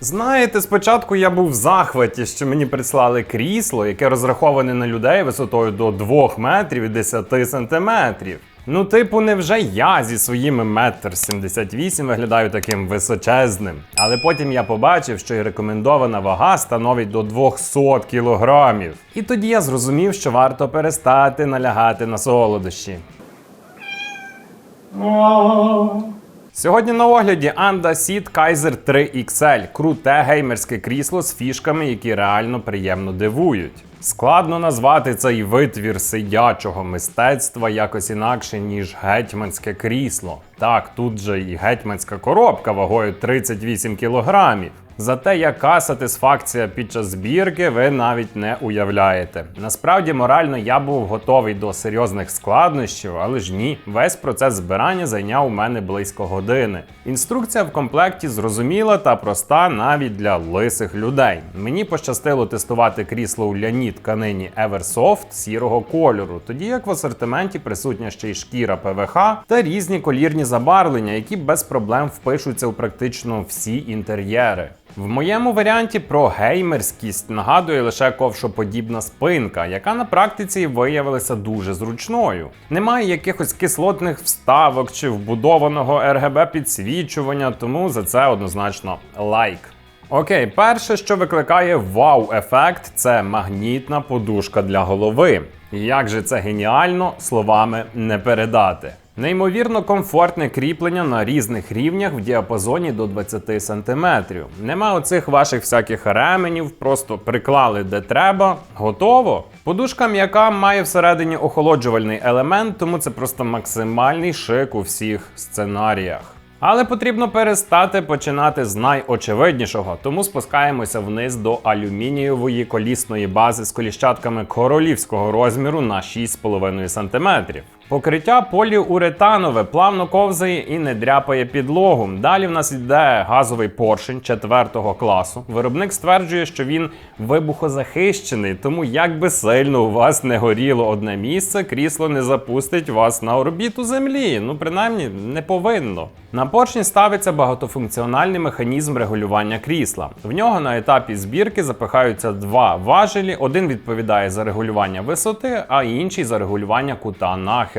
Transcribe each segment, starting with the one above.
Знаєте, спочатку я був в захваті, що мені прислали крісло, яке розраховане на людей висотою до 2 метрів і 10 сантиметрів. Ну, типу, невже я зі своїми метр 78 виглядаю таким височезним. Але потім я побачив, що і рекомендована вага становить до 200 кілограмів. І тоді я зрозумів, що варто перестати налягати на солодощі. Сьогодні на огляді Anda Seat Kaiser 3 XL круте геймерське крісло з фішками, які реально приємно дивують. Складно назвати цей витвір сидячого мистецтва якось інакше, ніж гетьманське крісло. Так, тут же і гетьманська коробка вагою 38 кілограмів. Зате яка сатисфакція під час збірки, ви навіть не уявляєте. Насправді, морально я був готовий до серйозних складнощів, але ж ні, весь процес збирання зайняв у мене близько години. Інструкція в комплекті зрозуміла та проста навіть для лисих людей. Мені пощастило тестувати крісло у ляній тканині Eversoft сірого кольору, тоді як в асортименті присутня ще й шкіра ПВХ та різні колірні забарвлення, які без проблем впишуться у практично всі інтер'єри. В моєму варіанті про геймерськість нагадує лише ковшоподібна спинка, яка на практиці виявилася дуже зручною. Немає якихось кислотних вставок чи вбудованого RGB підсвічування, тому за це однозначно лайк. Окей, перше, що викликає вау-ефект, це магнітна подушка для голови. Як же це геніально, словами не передати. Неймовірно комфортне кріплення на різних рівнях в діапазоні до 20 см. Нема оцих ваших всяких ременів, просто приклали де треба, готово. Подушка м'яка має всередині охолоджувальний елемент, тому це просто максимальний шик у всіх сценаріях. Але потрібно перестати починати з найочевиднішого, тому спускаємося вниз до алюмінієвої колісної бази з коліщатками королівського розміру на 6,5 см. Покриття поліуретанове плавно ковзає і не дряпає підлогу. Далі в нас йде газовий поршень 4 класу. Виробник стверджує, що він вибухозахищений, тому як би сильно у вас не горіло одне місце, крісло не запустить вас на орбіту землі. Ну, принаймні, не повинно. На поршні ставиться багатофункціональний механізм регулювання крісла. В нього на етапі збірки запихаються два важелі: один відповідає за регулювання висоти, а інший за регулювання кута нахилу.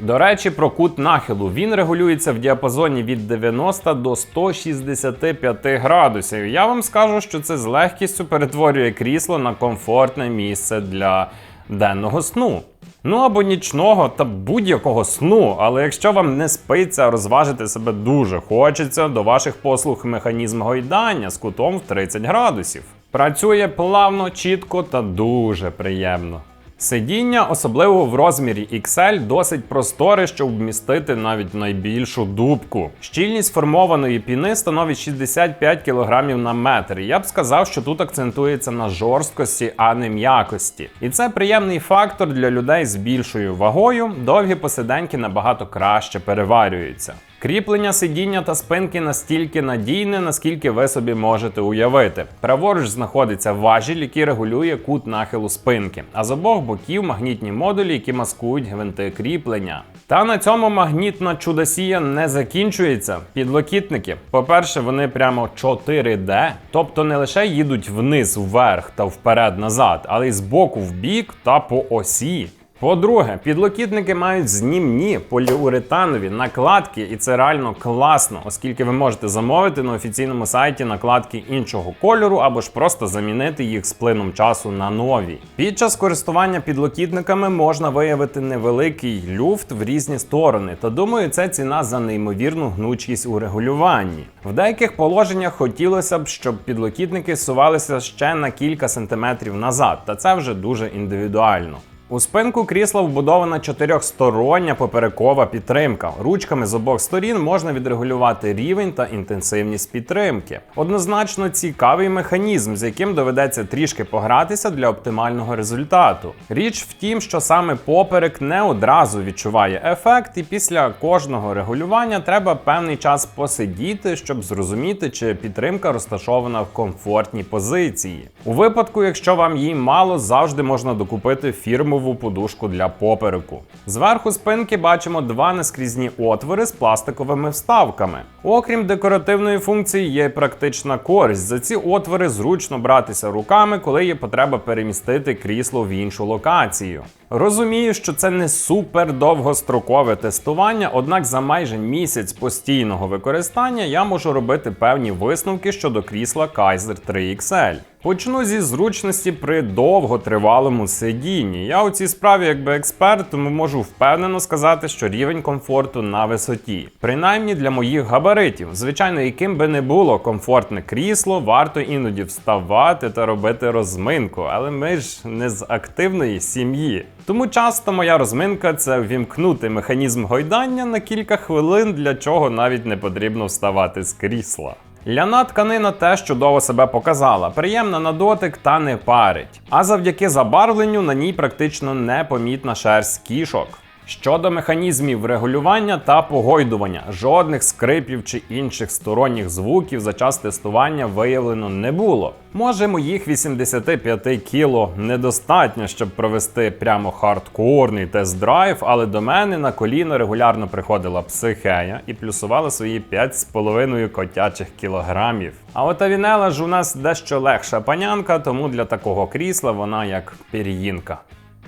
До речі, про кут нахилу він регулюється в діапазоні від 90 до 165 градусів. Я вам скажу, що це з легкістю перетворює крісло на комфортне місце для денного сну. Ну або нічного та будь-якого сну, але якщо вам не спиться, розважити себе дуже хочеться, до ваших послуг механізм гойдання з кутом в 30 градусів. Працює плавно, чітко та дуже приємно. Сидіння, особливо в розмірі XL, досить просторе, щоб вмістити навіть найбільшу дубку. Щільність формованої піни становить 65 кг на метр. Я б сказав, що тут акцентується на жорсткості, а не м'якості. І це приємний фактор для людей з більшою вагою. Довгі посиденьки набагато краще переварюються. Кріплення сидіння та спинки настільки надійне, наскільки ви собі можете уявити. Праворуч знаходиться важіль, який регулює кут нахилу спинки, а з обох боків магнітні модулі, які маскують гвинти кріплення. Та на цьому магнітна чудосія не закінчується. Підлокітники. По-перше, вони прямо 4D, тобто не лише їдуть вниз, вверх та вперед-назад, але й з боку в бік та по осі. По-друге, підлокітники мають знімні поліуретанові накладки, і це реально класно, оскільки ви можете замовити на офіційному сайті накладки іншого кольору або ж просто замінити їх з плином часу на нові. Під час користування підлокітниками можна виявити невеликий люфт в різні сторони, та думаю, це ціна за неймовірну гнучкість у регулюванні. В деяких положеннях хотілося б, щоб підлокітники сувалися ще на кілька сантиметрів назад, та це вже дуже індивідуально. У спинку крісла вбудована чотирьохстороння поперекова підтримка. Ручками з обох сторін можна відрегулювати рівень та інтенсивність підтримки. Однозначно цікавий механізм, з яким доведеться трішки погратися для оптимального результату. Річ в тім, що саме поперек не одразу відчуває ефект, і після кожного регулювання треба певний час посидіти, щоб зрозуміти, чи підтримка розташована в комфортній позиції. У випадку, якщо вам її мало, завжди можна докупити фірму гумову подушку для попереку. Зверху спинки бачимо два наскрізні отвори з пластиковими вставками. Окрім декоративної функції, є практична користь. За ці отвори зручно братися руками, коли є потреба перемістити крісло в іншу локацію. Розумію, що це не супер довгострокове тестування, однак за майже місяць постійного використання я можу робити певні висновки щодо крісла Kaiser 3 XL. Почну зі зручності при довготривалому сидінні. Я у цій справі якби експерт, тому можу впевнено сказати, що рівень комфорту на висоті, принаймні для моїх габаритів. Звичайно, яким би не було комфортне крісло, варто іноді вставати та робити розминку, але ми ж не з активної сім'ї. Тому часто моя розминка це ввімкнути механізм гойдання на кілька хвилин, для чого навіть не потрібно вставати з крісла. Ляна тканина теж чудово себе показала, приємна на дотик та не парить. А завдяки забарвленню на ній практично непомітна шерсть кішок. Щодо механізмів регулювання та погойдування, жодних скрипів чи інших сторонніх звуків за час тестування виявлено не було. Може, моїх 85 кіло недостатньо, щоб провести прямо хардкорний тест-драйв, але до мене на коліно регулярно приходила психея і плюсувала свої 5,5 котячих кілограмів. А от Авінела ж у нас дещо легша панянка, тому для такого крісла вона як пір'їнка.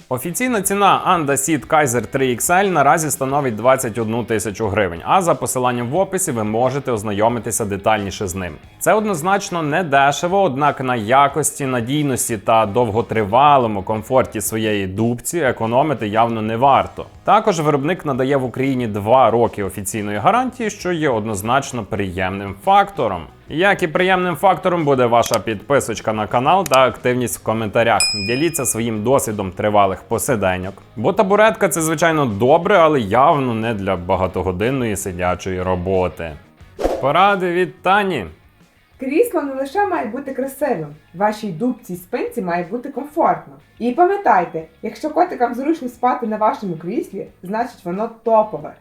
Офіційна ціна Anda Seed Kaiser 3 XL наразі становить 21 тисячу гривень, а за посиланням в описі ви можете ознайомитися детальніше з ним. Це однозначно не дешево, однак на якості, надійності та довготривалому комфорті своєї дубці економити явно не варто. Також виробник надає в Україні 2 роки офіційної гарантії, що є однозначно приємним фактором. Як і приємним фактором буде ваша підписочка на канал та активність в коментарях. Діліться своїм досвідом тривалих посиденьок. Бо табуретка це звичайно добре, але явно не для багатогодинної сидячої роботи. Поради від Тані. Крісло не лише має бути красивим, вашій дубці й спинці має бути комфортно. І пам'ятайте, якщо котикам зручно спати на вашому кріслі, значить воно топове.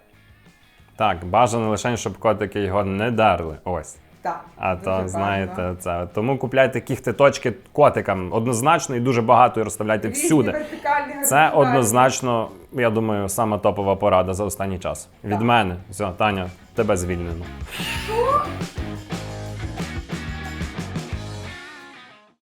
Так, бажано лише, щоб котики його не дарли. Ось. Так. А дуже то знаєте, це тому купляйте кіхти-точки котикам однозначно і дуже багато і розставляйте Кріслі всюди. вертикальні, Це горизонтальні. однозначно, я думаю, сама топова порада за останній час. Від мене. Все, Таня, тебе звільнено.